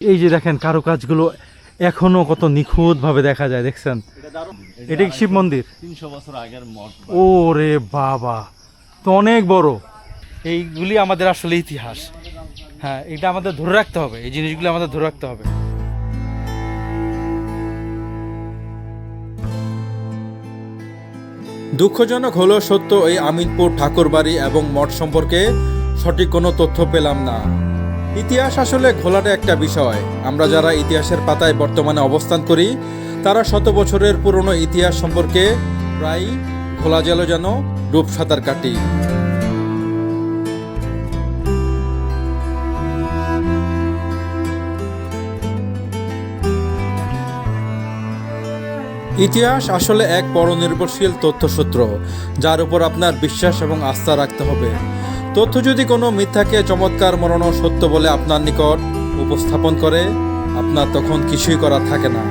এই যে দেখেন কারুকাজগুলো এখনও কত নিখুঁত ভাবে দেখা যায় দেখছেন? এটা কি শিব মন্দির? তিনশো বছর আগের মঠ ও রে বাবা তো অনেক বড়। এইগুলি আমাদের আসলে ইতিহাস। হ্যাঁ এটা আমাদের ধরে রাখতে হবে। এই জিনিসগুলো আমাদের ধরে রাখতে হবে। দুঃখজনক হলো সত্য এই আমিনপুর ঠাকুরবাড়ি এবং মঠ সম্পর্কে সঠিক কোনো তথ্য পেলাম না। ইতিহাস আসলে ঘোলাটে একটা বিষয়। আমরা যারা ইতিহাসের পাতায় বর্তমানে অবস্থান করি, তারা শত বছরের পুরনো ইতিহাস সম্পর্কে প্রায় ঘোলা জল যেন ডুব সাঁতার কাটি। ইতিহাস আসলে এক পরনির্ভরশীল তথ্যসূত্র, যার উপর আপনার বিশ্বাস এবং আস্থা রাখতে হবে। তথ্য যদি কোনো মিথ্যাকে চমৎকার মরণ সত্য বলে আপনার নিকট উপস্থাপন করে, আপনার তখন কিছুই করা থাকে না।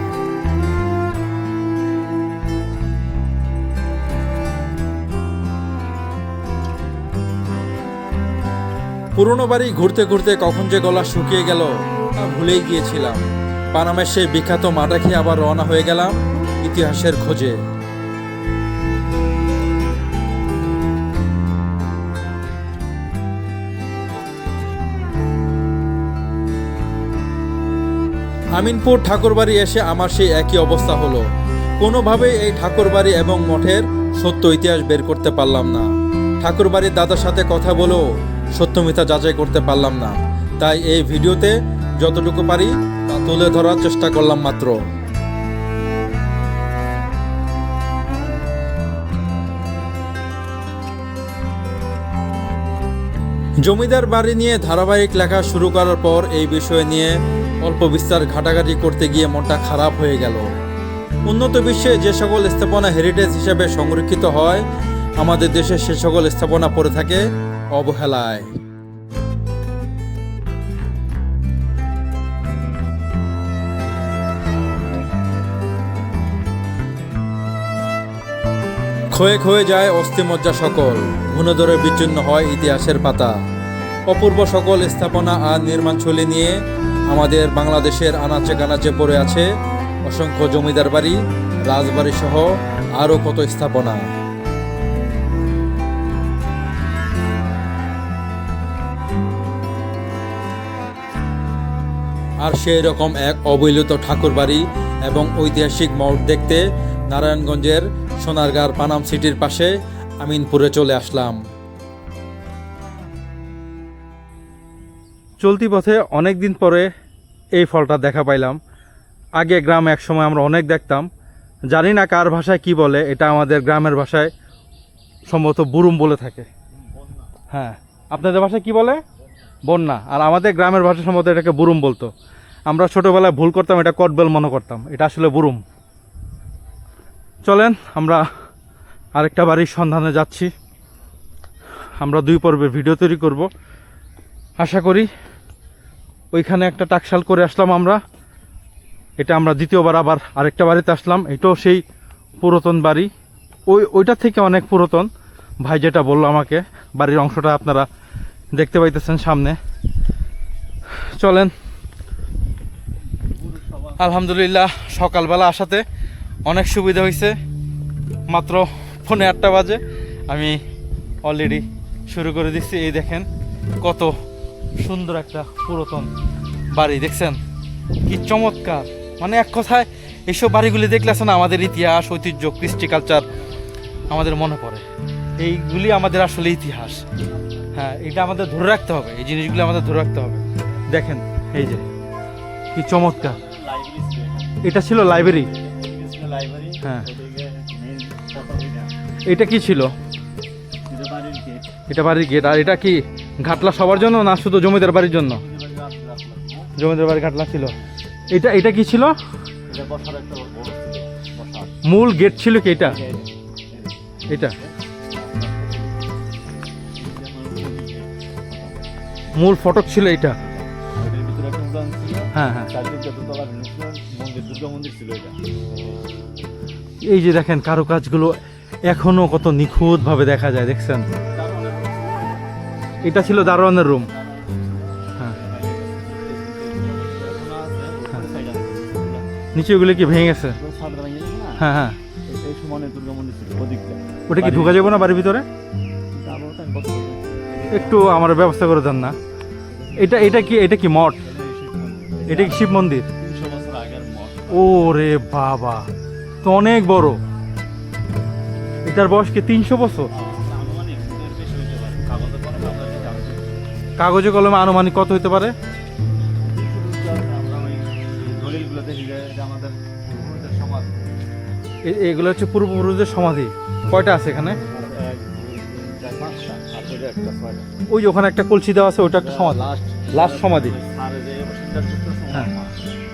পুরনো বাড়ি ঘুরতে ঘুরতে কখন যে গলা শুকিয়ে গেল, তা ভুলেই গিয়েছিলাম। পানামের সেই বিখ্যাত মাটা খেয়ে আবার রওনা হয়ে গেলাম ইতিহাসের খোঁজে। আমিনপুর ঠাকুরবাড়ি এসে আমার সেই একই অবস্থা হলো। কোনোভাবেই এই ঠাকুরবাড়ি এবং মঠের সত্য ইতিহাস বের করতে পারলাম না। ঠাকুরবাড়ির দাদার সাথে কথা বলেও সত্যমিতা যাচাই করতে পারলাম না। তাই এই ভিডিওতে যতটুকু পারি তা তুলে ধরার চেষ্টা করলাম মাত্র। জমিদার বাড়ি নিয়ে ধারাবাহিক লেখা শুরু করার পর এই বিষয় নিয়ে অল্প বিস্তার ঘাটাঘাটি করতে গিয়ে মনটা খারাপ হয়ে গেল। উন্নত বিশ্বে যে সকল স্থাপনা হেরিটেজ হিসেবে সংরক্ষিত হয়, আমাদের দেশে সে সকল স্থাপনা পড়ে থাকে অবহেলায়। ক্ষয়ে ক্ষয়ে যায় অস্থিমজ্জা সকল ঘুণধরে বিচ্ছিন্ন হয় ইতিহাসের পাতা। অপূর্ব সকল স্থাপনা আর নির্মাণশৈলী নিয়ে আমাদের বাংলাদেশের আনাচে কানাচে পড়ে আছে অসংখ্য জমিদার বাড়ি, রাজবাড়ি সহ আরও কত স্থাপনা। আর সেই রকম এক অবহেলিত ঠাকুরবাড়ি এবং ঐতিহাসিক মঠ দেখতে নারায়ণগঞ্জের সোনারগাঁর পানাম সিটির পাশে আমিনপুরে চলে আসলাম। চলতি পথে অনেক দিন পরে এই ফলটা দেখা পাইলাম। আগে গ্রামে এক সময় আমরা অনেক দেখতাম। জানি না কার ভাষায় কি বলে, এটা আমাদের গ্রামের ভাষায় সম্ভবত বুরুম বলে থাকে। হ্যাঁ আপনাদের ভাষায় কি বলে? বন্যা। আর আমাদের গ্রামের ভাষা সম্ভবত এটাকে বুরুম বলতো। আমরা ছোটোবেলায় ভুল করতাম, এটা কটবেল মনে করতাম। এটা আসলে বুরুম। চলেন, আমরা আরেকটা বাড়ির সন্ধানে যাচ্ছি। আমরা দুই পর্বের ভিডিও তৈরি করব। আশা করি ওইখানে একটা টাকশাল করে আসলাম আমরা। এটা আমরা দ্বিতীয়বার আবার আরেকটা বাড়িতে আসলাম। এটাও সেই পুরাতন বাড়ি। ওই ওইটা থেকে অনেক পুরাতন। ভাই যেটা বলল আমাকে, বাড়ির অংশটা আপনারা দেখতে পাইতেছেন সামনে। চলেন। আলহামদুলিল্লাহ, সকালবেলা আসাতে অনেক সুবিধা হয়েছে। মাত্র পৌনে আটটা বাজে। আমি অলরেডি শুরু করে দিচ্ছি। এই দেখেন কত সুন্দর একটা পুরাতন বাড়ি, দেখছেন? কি চমৎকার। মানে এক কথায় এইসব বাড়িগুলি দেখলে আছে না, আমাদের ইতিহাস, ঐতিহ্য, কৃষ্টি কালচার আমাদের মনে পড়ে। এইগুলি আমাদের আসলে ইতিহাস। হ্যাঁ এটা আমাদের ধরে রাখতে হবে। এই জিনিসগুলি আমাদের ধরে রাখতে হবে। দেখেন, এই যে, কি চমৎকার। এটা ছিল লাইব্রেরি লাইব্রেরি হ্যাঁ। এটা কি ছিল? এটা বাড়ির গেট আর এটা কি ঘাটলা সবার জন্য না শুধু জমিদার বাড়ির জন্য? জমিদার বাড়ি ঘাটলা ছিল। এটা এটা কি ছিল? মূল গেট ছিল কি এটা? এটা। মূল ফটক ছিল এটা। হ্যাঁ হ্যাঁ। দুর্গা মন্দির ছিল এটা। এই যে দেখেন কারও কারুকাজগুলো এখনও কত নিখুঁত ভাবে দেখা যায় দেখছেন? এটা ছিল দারোয়ানের রুম। হ্যাঁ। নিচে ওগুলো কি ভেঙে গেছে হ্যাঁ হ্যাঁ। ওটা কি ঢুকা যাবে না বাড়ির ভিতরে? একটু আমার ব্যবস্থা করে দেন না। এটা এটা কি এটা কি মঠ? এটা। কি শিব মন্দির? আগের মঠ ও রে বাবা তো অনেক বড় এটার বয়স কি তিনশো বছর হইতে কাগজে কলমে আনুমানিক কত হতে পারে এগুলো হচ্ছে পূর্বপুরুষদের সমাধি কয়টা আছে এখানে ওইটা। ওই যে ওখানে একটা কলসি দেওয়া আছে ওটা একটা সমাধি Last সমাধি। হ্যাঁ।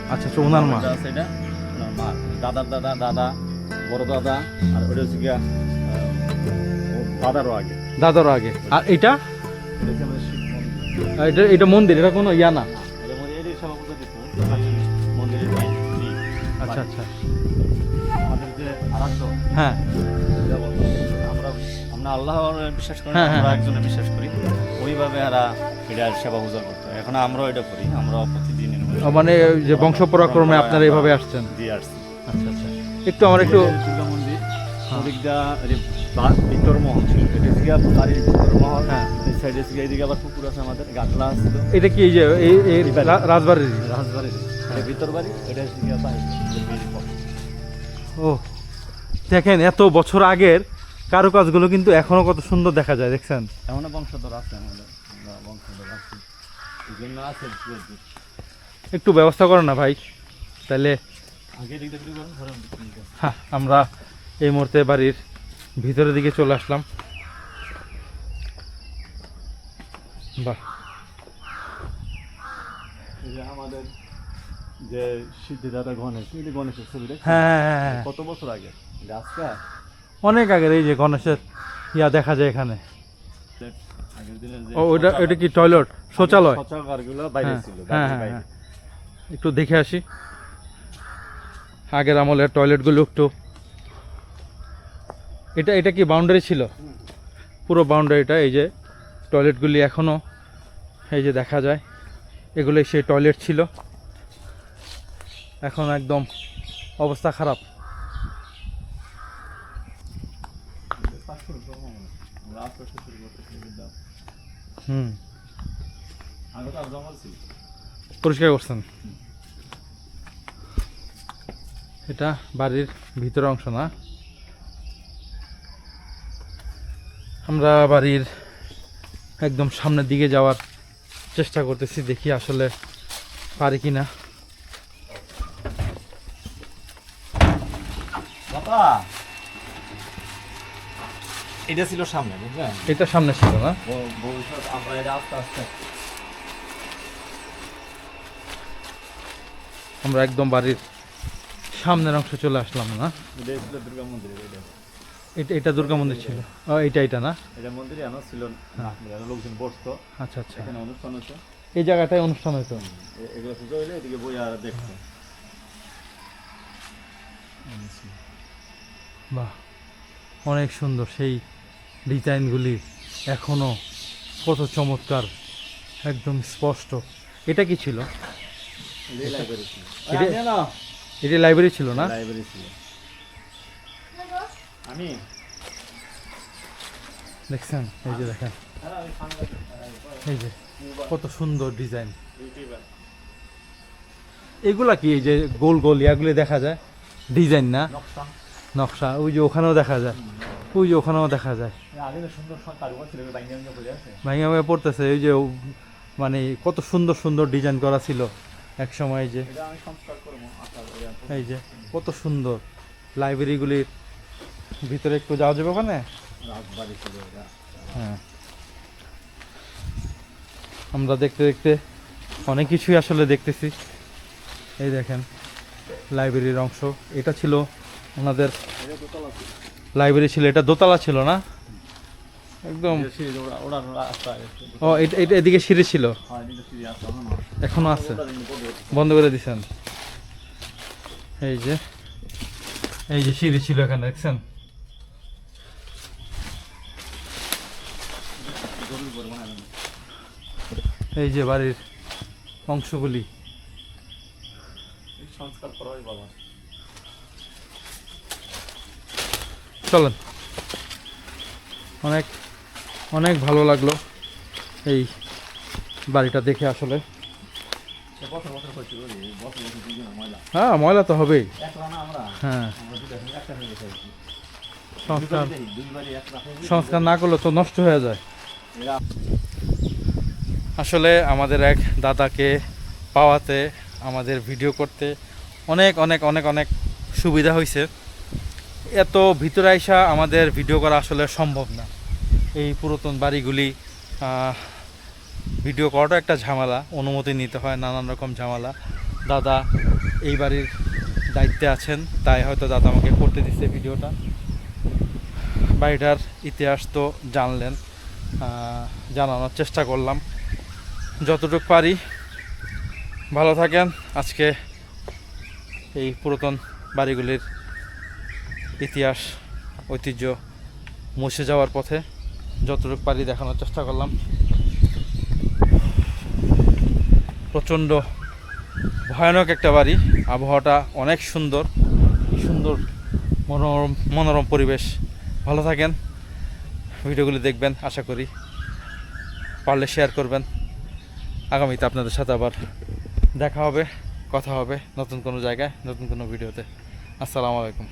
আচ্ছা আচ্ছা ওনার মা। আছে এটা, ওনার মা। দাদার দাদা দাদা বড় দাদা আর ওটা হচ্ছে গিয়া দাদারও আগে। দাদার আগে। আর এটা? এটা এটা এটা মন্দির এটা কোনো ইয়া না? এটা ই। আচ্ছা আচ্ছা। আমাদের যে আরাধ্য হ্যাঁ। আমরা আমরা আল্লাহ বিশ্বাস করি হ্যাঁ, হ্যাঁ, আমরা হ্যাঁ। একজনে বিশ্বাস করি। ওইভাবে এরা এটার সেবা পূজা করতো এখন আমরাও এটা করি আমরা প্রতিদিন মানে যে বংশ পরাক্রমে আপনারা এইভাবে আসছেন? দিয়ে আসছি। আচ্ছা আচ্ছা। একটু আমার একটু দুর্গা মন্দির। হ্যাঁ। ওদিকটা ভিতর মহল। থেকে বাড়ির ভিতর মহল। হ্যাঁ। এই সাইডে এইদিকে আবার পুকুর আছে আমাদের গাছলা আছে এটা কি এই যে রাজবাড়ির? রাজবাড়ি এটা ভিতর বাড়ি এটা হচ্ছে গিয়া বাইরে যে বেরিয়ে পড়ে। ও দেখেন এত বছর আগের কারুকাজগুলো কিন্তু এখনও কত সুন্দর দেখা যায় দেখছেন? এমন বংশধর আছে আমাদের। বংশধর আছি। এই জন্য আছে। দূর দূর। একটু ব্যবস্থা করো না ভাই। তাহলে হ্যাঁ আমরা এই মুহূর্তে বাড়ির ভিতরের দিকে চলে আসলাম। বাহ। আমাদের যে সিদ্ধিদাতা গণেশ গণেশের ছবি হ্যাঁ হ্যাঁ, হ্যাঁ। কত বছর আগে গাছটা? অনেক আগের এই যে গণেশের ইয়া দেখা যায় এখানে। ওটা ওটা কি টয়লেট শৌচালয়? শৌচাগারগুলো বাইরে ছিল বাড়ির হ্যাঁ। একটু দেখে আসি। আগের আমলের টয়লেটগুলো একটু। এটা এটা কি বাউন্ডারি ছিল? পুরো বাউন্ডারিটা এই যে টয়লেটগুলি এখনও এই যে দেখা যায় এগুলো সেই টয়লেট ছিল। এখন একদম অবস্থা খারাপ। হুম। আগে তো জঙ্গল ছিল। পরিষ্কার করছেন। এটা বাড়ির ভিতরের অংশ না। আমরা বাড়ির একদম সামনের দিকে যাওয়ার চেষ্টা করতেছি দেখি আসলে পারি কি না এটা ছিল সামনে বুঝলেন? এটা সামনে ছিল না? ভবিষ্যৎ আমরা এটা আস্তে আস্তে আমরা একদম বাড়ির সামনের অংশে চলে আসলাম না। এটা দুর্গা মন্দির এটা। এটা দুর্গা মন্দির ছিল। এটা এটা না? এটা মন্দিরে এমন ছিল না। এখানে লোকজন বসতো আচ্ছা আচ্ছা। এখানে অনুষ্ঠান হতো। এই জায়গাটায় অনুষ্ঠান হতো এগুলো পুজো হইলে এদিকে বই আর দেখতো। বাহ অনেক সুন্দর। সেই ডিজাইনগুলি এখনও কত চমৎকার একদম স্পষ্ট। এটা কি ছিল? এটা- লাইব্রেরি ছিল। না? লাইব্রেরি ছিল। আমি? দেখছেন? এই যে দেখেন। এই যে কত সুন্দর ডিজাইন এগুলা কি এই যে গোল গোল ইয়াগুলি দেখা যায়? ডিজাইন না? নকশা। নকশা। ওই যে ওখানেও দেখা যায়। ওই যে ওখানেও দেখা যায়। ভেঙে পড়তেছে। এই যে মানে কত সুন্দর সুন্দর ডিজাইন করা ছিল। এক সময় যে এই যে কত সুন্দর লাইব্রেরিগুলির ভিতরে একটু যাওয়া যাবে ওখানে? হ্যাঁ। আমরা দেখতে দেখতে অনেক কিছুই আসলে দেখতেছি। এই দেখেন লাইব্রেরির অংশ। এটা ছিল ওনাদের লাইব্রেরি ছিল এটা দোতলা ছিল না? একদম। ও এটা এটা এদিকে সিঁড়ি ছিল? এখনও আছে। বন্ধ করে দিছেন এই যে এই যে সিঁড়ি ছিল এখানে, দেখছেন। এই যে বাড়ির অংশগুলি চলেন অনেক অনেক ভালো লাগল এই বাড়িটা দেখে আসলে হ্যাঁ ময়লা তো হবেই। হ্যাঁ। সংস্কার। সংস্কার না করলে তো নষ্ট হয়ে যায়। আসলে আমাদের এক দাদাকে পাওয়াতে আমাদের ভিডিও করতে অনেক অনেক অনেক অনেক সুবিধা হয়েছে এত ভিতরে আইসা আমাদের ভিডিও করা আসলে সম্ভব না। এই পুরাতন বাড়িগুলি ভিডিও করাটা একটা ঝামেলা, অনুমতি নিতে হয়, নানান রকম ঝামেলা। দাদা এই বাড়ির দায়িত্বে আছেন, তাই হয়তো দাদা আমাকে করতে দিচ্ছে ভিডিওটা। বাড়িটার ইতিহাস তো জানলেন জানানোর চেষ্টা করলাম। যতটুকু পারি। ভালো থাকেন, আজকে এই পুরাতন বাড়িগুলির ইতিহাস, ঐতিহ্য মুছে যাওয়ার পথে যতটুকু পারি দেখানোর চেষ্টা করলাম। প্রচণ্ড ভয়ানক একটা বাড়ি। আবহাওয়াটা অনেক সুন্দর সুন্দর, মনোরম মনোরম পরিবেশ। ভালো থাকেন, ভিডিওগুলি দেখবেন, আশা করি পারলে শেয়ার করবেন। আগামীতে আপনাদের সাথে আবার দেখা হবে, কথা হবে নতুন কোনো জায়গায়, নতুন কোনো ভিডিওতে। আসসালামু আলাইকুম।